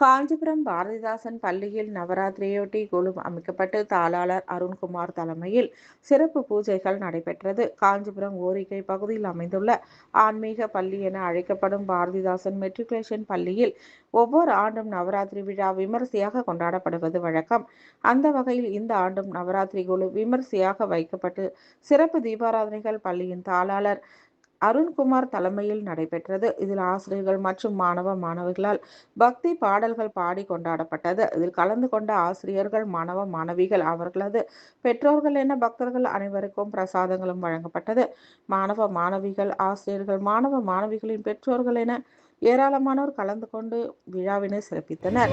காஞ்சிபுரம் பாரதிதாசன் பள்ளியில் நவராத்திரியொட்டி குழு அமைக்கப்பட்டு தாளாளர் அருண்குமார் தலைமையில் சிறப்பு பூஜைகள் நடைபெற்றது. காஞ்சிபுரம் ஓரிகை பகுதியில் அமைந்துள்ள ஆன்மீக பள்ளி என அழைக்கப்படும் பாரதிதாசன் மெட்ரிகுலேஷன் பள்ளியில் ஒவ்வொரு ஆண்டும் நவராத்திரி விழா விமரிசையாக கொண்டாடப்படுவது வழக்கம். அந்த வகையில் இந்த ஆண்டும் நவராத்திரி குழு விமரிசையாக வைக்கப்பட்டு சிறப்பு தீபாராதனைகள் பள்ளியின் தாளாளர் அருண்குமார் தலைமையில் நடைபெற்றது. இதில் ஆசிரியர்கள் மற்றும் மாணவ மாணவிகளால் பக்தி பாடல்கள் பாடி கொண்டாடப்பட்டது. இதில் கலந்து கொண்ட ஆசிரியர்கள் மாணவ மாணவிகள் அவர்களது பெற்றோர்கள் என பக்தர்கள் அனைவருக்கும் பிரசாதங்களும் வழங்கப்பட்டது. மாணவ மாணவிகள் ஆசிரியர்கள் மாணவ மாணவிகளின் பெற்றோர்கள் என ஏராளமானோர் கலந்து கொண்டு விழாவினை சிறப்பித்தனர்.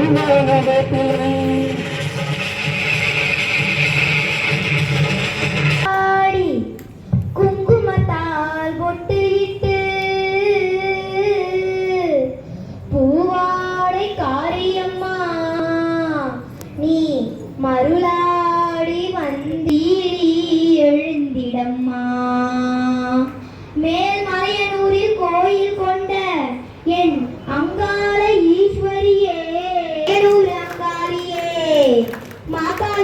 என்ன வேப்பிலை குங்குமத்தால் பொட்டிட்டு பூவாடை காரியம்மா நீ மருளாடி வந்தீடி எழுந்திடம்மா. மேல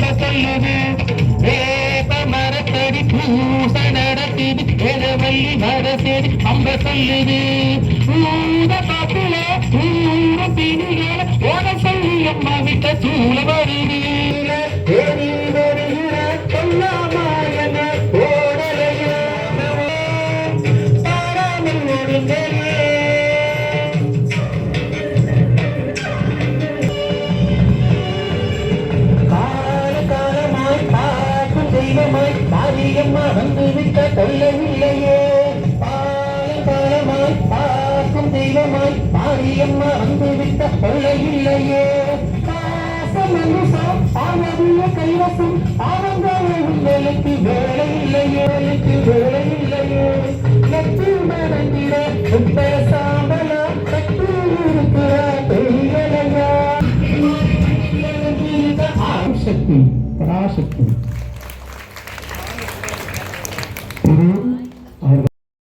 அரசடி சொல்லுது வேப்ப மரத்தடி பூச நடக்குது எலவள்ளி வரசடி அம்ப சொல்லுது. ஊத பாப்புல ஊர பிடிகள ஓட சொல்லி அம்மா விட்ட சூழ வருது. ஏறி வருகிற சொல்லாமாயன ஓடலையே. பாராமல் ஒழுங்கலே சொல்லவில்லையே. பாலமாய் பார்க்கும் தெய்வமாய் மாரியம்மா வந்துவிட்ட சொல்லவில்லையே கைவசம் ஆனந்தங்களுக்கு வேலை இல்லையே வேலை இல்லையே நெற்றி பராசக்தி.